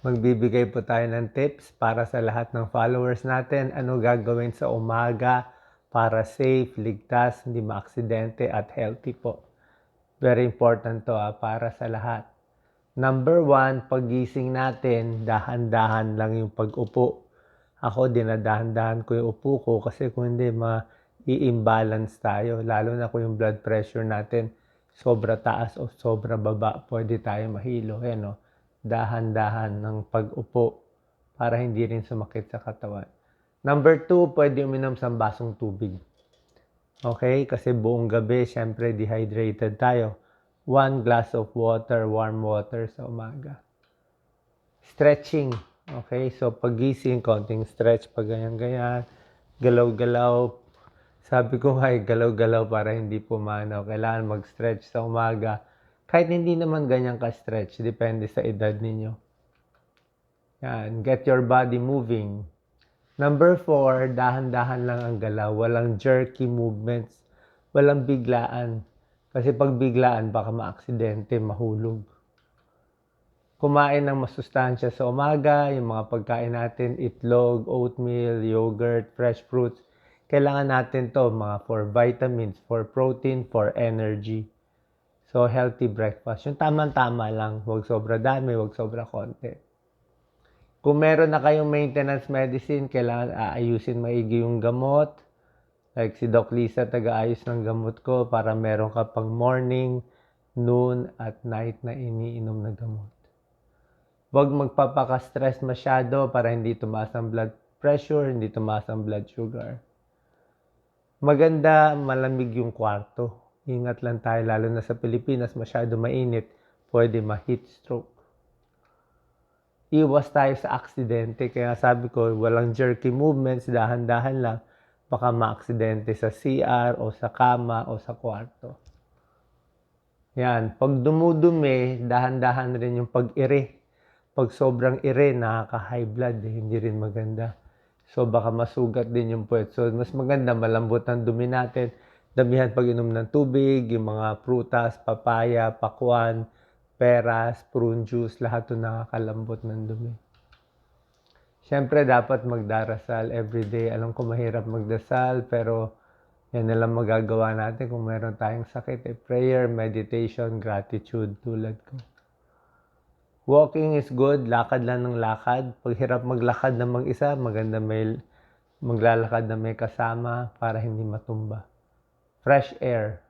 Magbibigay po tayo ng tips para sa lahat ng followers natin. Ano gagawin sa umaga para safe, ligtas, hindi maaksidente at healthy po. Very important to ah, para sa lahat. Number one, pagising natin, dahan-dahan lang yung pag-upo. Ako, dinadahan-dahan ko yung upo ko kasi kung hindi, ma-i-imbalance tayo. Lalo na kung yung blood pressure natin sobra taas o sobra baba, pwede tayo mahilo. Ayan, no? Dahan-dahan ng pag-upo para hindi rin sumakit sa katawan. Number two, pwede uminom sa basong tubig. Okay? Kasi buong gabi, syempre dehydrated tayo. One glass of water, warm water sa umaga. Stretching. Okay? So, pagising, konting stretch, pag ganyan-ganyan. Galaw-galaw. Sabi ko nga, eh, galaw-galaw para hindi pumanaw. Kailangan mag-stretch sa umaga. Kahit hindi naman ganyan ka-stretch, depende sa edad ninyo. Yan, get your body moving. Number four, dahan-dahan lang ang galaw. Walang jerky movements. Walang biglaan. Kasi pag biglaan, baka maaksidente, mahulog. Kumain ng masustansya sa umaga, yung mga pagkain natin, itlog, oatmeal, yogurt, fresh fruits. Kailangan natin to mga for vitamins, for protein, for energy. So, healthy breakfast. Yung tamang-tama lang. Huwag sobra dami, huwag sobra konti. Kung meron na kayong maintenance medicine, kailangan aayusin maigi yung gamot. Like si Doc Lisa, taga-ayos ng gamot ko para meron ka pang morning, noon, at night na iniinom na gamot. Huwag magpapaka-stress masyado para hindi tumaas ang blood pressure, hindi tumaas ang blood sugar. Maganda, malamig yung kwarto. Ingat lang tayo, lalo na sa Pilipinas, masyado mainit, pwede ma-heat stroke iwas tayo sa aksidente. Kaya sabi ko, walang jerky movements, dahan-dahan lang. Baka maaksidente sa CR o sa kama o sa kwarto. Yan. Pag dumudumi, dahan-dahan rin yung pag-ire. Pag sobrang ire, nakaka-high blood. Eh, hindi rin maganda. So, baka masugat din yung puwet. So, mas maganda, malambot ang dumi natin. Damihan pag inom ng tubig, yung mga prutas, papaya, pakwan, peras, prune juice, lahat ito nakakalambot ng dumi. Siyempre, dapat magdarasal everyday. Alam ko mahirap magdasal, pero yan na lang magagawa natin kung meron tayong sakit. Eh, prayer, meditation, gratitude, tulad ko. Walking is good, lakad lang ng lakad. Pag hirap maglakad ng mag-isa, maganda may maglalakad na may kasama para hindi matumba. Fresh air,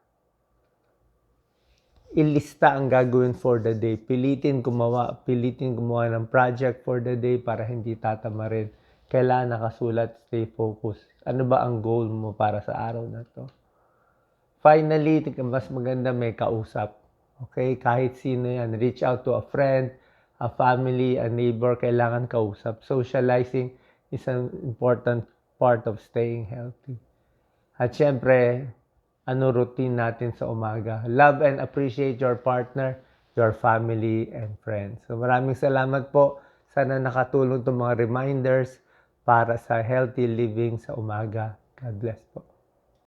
ilista ang gagawin for the day. Pilitin gumawa, pilitin gumawa ng project for the day para hindi tatama rin. Kailangan nakasulat, stay focused. Ano ba ang goal mo para sa araw na to? Finally, mas maganda may kausap. Okay? Kahit sino yan. Reach out to a friend, a family, a neighbor. Kailangan kausap. Socializing is an important part of staying healthy. At syempre, ano routine natin sa umaga. Love and appreciate your partner, your family, and friends. So maraming salamat po. Sana nakatulong itong mga reminders para sa healthy living sa umaga. God bless po.